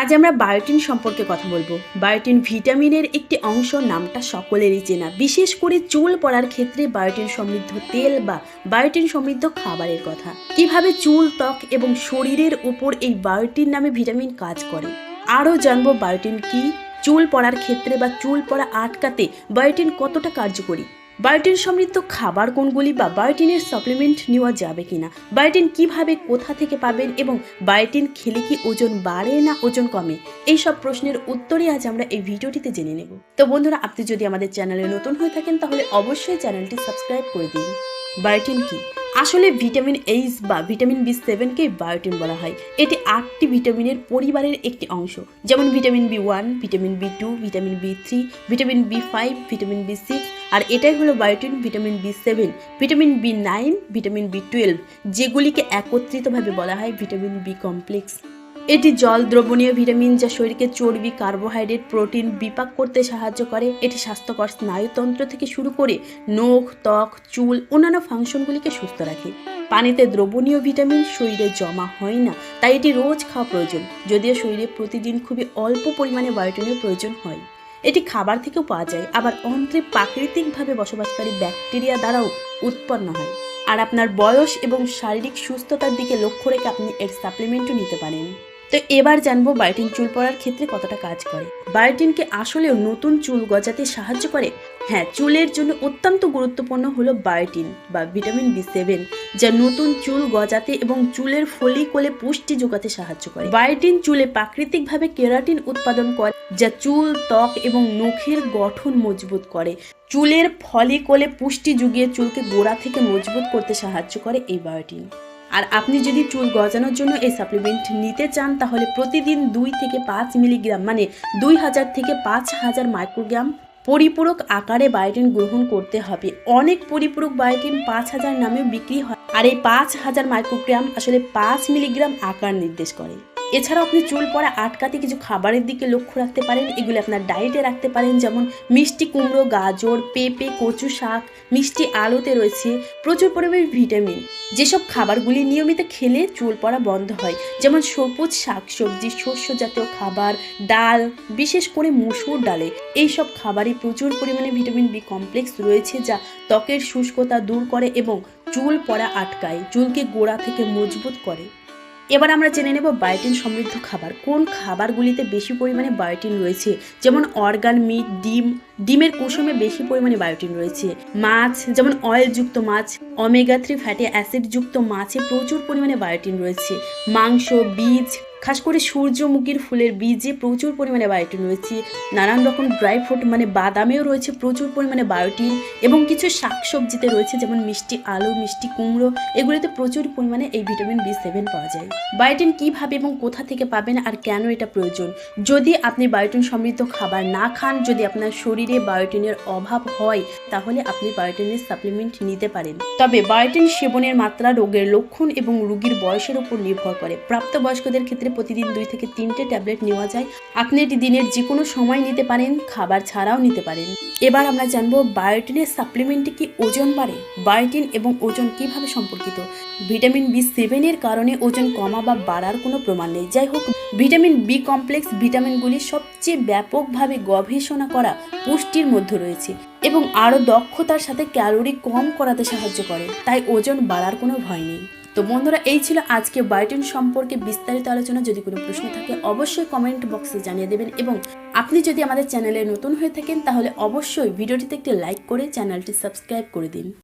আজ আমরা বায়োটিন সম্পর্কে কথা বলব। বায়োটিন ভিটামিনের একটি অংশ নামটা সকলেরই চেনা। বিশেষ করে চুল পড়ার ক্ষেত্রে বায়োটিন সমৃদ্ধ তেল বা বায়োটিন সমৃদ্ধ খাবারের কথা। কীভাবে চুল, ত্বক এবং শরীরের উপর এই বায়োটিন নামে ভিটামিন কাজ করে? আরও জানব বায়োটিন কি? চুল পড়ার ক্ষেত্রে বা চুল পড়া আটকাতে বায়োটিন কতটা কার্যকরী? বায়োটিন সমৃদ্ধ খাবার কোনগুলি বা বায়োটিনের সাপ্লিমেন্ট নেওয়া যাবে কিনা? বায়োটিন কীভাবে, কোথা থেকে পাবেন এবং বায়োটিন খেলে কি ওজন বাড়ে না ওজন কমে? এই সব প্রশ্নের উত্তরই আজ আমরা এই ভিডিওটিতে জেনে নেব। তো বন্ধুরা, আপনি যদি আমাদের চ্যানেলে নতুন হয়ে থাকেন, তাহলে অবশ্যই চ্যানেলটি সাবস্ক্রাইব করে দিন। বায়োটিন কি? আসলে ভিটামিন এইচ বা ভিটামিন বি সেভেনকে বায়োটিন বলা হয় এটি আটটি ভিটামিনের পরিবারের একটি অংশ যেমন vitamin B one vitamin B two vitamin B three vitamin B five vitamin B six আর এটাই হলো biotin vitamin B seven vitamin B nine vitamin B twelve যেগুলিকে একত্রিতভাবে বলা হয় ভিটামিন বি কমপ্লেক্স এটি জল দ্রবণীয় ভিটামিন যা শরীরকে চর্বি, কার্বোহাইড্রেট, প্রোটিন বিপাক করতে সাহায্য করে। এটি স্বাস্থ্যকর স্নায়ুতন্ত্র থেকে শুরু করে নখ, ত্বক, চুল, অন্যান্য ফাংশনগুলিকে সুস্থ রাখে। পানিতে দ্রবণীয় ভিটামিন শরীরে জমা হয় না, তাই এটি রোজ খাওয়া প্রয়োজন, যদিও শরীরে প্রতিদিন খুবই অল্প পরিমাণে বায়োটিনের প্রয়োজন হয়। এটি খাবার থেকেও পাওয়া যায়, আবার অন্ত্রে প্রাকৃতিকভাবে বসবাসকারী ব্যাকটেরিয়া দ্বারাও উৎপন্ন হয়। আর আপনার বয়স এবং শারীরিক সুস্থতার দিকে লক্ষ্য রেখে আপনি এর সাপ্লিমেন্টও নিতে পারেন। তো এবার জানব বায়োটিন চুল পড়ার ক্ষেত্রে কতটা কাজ করে। বায়োটিনকে আসলেও নতুন চুল গজাতে সাহায্য করে? হ্যাঁ চুলের জন্য অত্যন্ত গুরুত্বপূর্ণ হলো বায়োটিন বা ভিটামিন বি সেভেন, যা নতুন চুল গজাতে এবং চুলের ফলিকলে পুষ্টি যোগাতে সাহায্য করে। বায়োটিন চুলে প্রাকৃতিকভাবে কেরাটিন উৎপাদন করে, যা চুল, ত্বক এবং নখের গঠন মজবুত করে। চুলের ফলিকলে পুষ্টি যুগিয়ে চুলকে গোড়া থেকে মজবুত করতে সাহায্য করে এই বায়োটিন আর আপনি যদি চুল গজানোর জন্য এই সাপ্লিমেন্ট নিতে চান, তাহলে প্রতিদিন দুই থেকে পাঁচ মিলিগ্রাম মানে দুই হাজার থেকে পাঁচ হাজার মাইক্রোগ্রাম পরিপূরক আকারে বায়োটিন গ্রহণ করতে হবে। অনেক পরিপূরক বায়োটিন পাঁচ হাজার নামেও বিক্রি হয়। আর এই পাঁচ হাজার মাইক্রোগ্রাম আসলে পাঁচ মিলিগ্রাম আকার নির্দেশ করে। এছাড়াও আপনি চুল পড়া আটকাতে কিছু খাবারের দিকে লক্ষ্য রাখতে পারেন। এগুলো আপনার ডায়েটে রাখতে পারেন, যেমন মিষ্টি কুমড়ো, গাজর, পেঁপে, কচু শাক, মিষ্টি আলুতে রয়েছে প্রচুর পরিমাণে ভিটামিন যেসব খাবারগুলি নিয়মিত খেলে চুল পড়া বন্ধ হয়, যেমন সবুজ শাকসবজি, শস্য জাতীয় খাবার, ডাল, বিশেষ করে মসুর ডালে। এইসব খাবারে প্রচুর পরিমাণে ভিটামিন বি কমপ্লেক্স রয়েছে যা ত্বকের শুষ্কতা দূর করে এবং চুল পড়া আটকায়, চুলকে গোড়া থেকে মজবুত করে। এবার আমরা জেনে নেব বায়োটিন সমৃদ্ধ খাবার। কোন খাবারগুলিতে বেশি পরিমাণে বায়োটিন রয়েছে? যেমন অর্গান, মিট, ডিম। ডিমের কুসুমে বেশি পরিমাণে বায়োটিন রয়েছে। মাছ, যেমন অয়েলযুক্ত মাছ অমেগা থ্রি ফ্যাটি অ্যাসিডযুক্ত মাছে প্রচুর পরিমাণে বায়োটিন রয়েছে। মাংস, বীজ খাস করে সূর্যমুখীর ফুলের বীজে প্রচুর পরিমাণে বায়োটিন রয়েছে, নানান রকম ড্রাই ফ্রুট মানে বাদামেও রয়েছে প্রচুর পরিমাণে বায়োটিন এবং কিছু শাকসবজিতে রয়েছে যেমন মিষ্টি আলু, মিষ্টি কুমড়ো, এগুলিতে প্রচুর পরিমাণে এই ভিটামিন বি সেভেন পাওয়া যায়। বায়োটিন কীভাবে এবং কোথা থেকে পাবেন আর কেন এটা প্রয়োজন? যদি আপনি বায়োটিন সমৃদ্ধ খাবার না খান, যদি আপনার শরীরে বায়োটিনের অভাব হয়, তাহলে আপনি বায়োটিনের সাপ্লিমেন্ট নিতে পারেন। তবে বায়োটিন সেবনের মাত্রা রোগের লক্ষণ এবং রোগীর বয়সের উপর নির্ভর করে। প্রাপ্তবয়স্কদের ক্ষেত্রে প্রতিদিন দুই থেকে তিনটে ট্যাবলেট নেওয়া যায়। আপনি এটি দিনের যে কোনো সময় নিতে পারেন, খাবার ছাড়াও নিতে পারেন। এবার আমরা জানব বায়োটিনের সাপ্লিমেন্টে কি ওজন বাড়ে, বায়োটিন এবং ওজন কীভাবে সম্পর্কিত? ভিটামিন বি সেভেনের কারণে ওজন কমা বা বাড়ার কোনো প্রমাণ নেই। যাই হোক, ভিটামিন বি কমপ্লেক্স ভিটামিনগুলি সবচেয়ে ব্যাপকভাবে গবেষণা করা পুষ্টির মধ্যে রয়েছে। এবং আরও দক্ষতার সাথে ক্যালোরি কম করাতে সাহায্য করে, তাই ওজন বাড়ার কোনো ভয় নেই। তো বন্ধুরা, এই ছিল আজকে বায়োটিন সম্পর্কে বিস্তারিত আলোচনা। যদি কোনো প্রশ্ন থাকে, অবশ্যই কমেন্ট বক্সে জানিয়ে দেবেন এবং আপনি যদি আমাদের চ্যানেলে নতুন হয়ে থাকেন, তাহলে অবশ্যই ভিডিওটিতে একটি লাইক করে চ্যানেলটি সাবস্ক্রাইব করে দিন।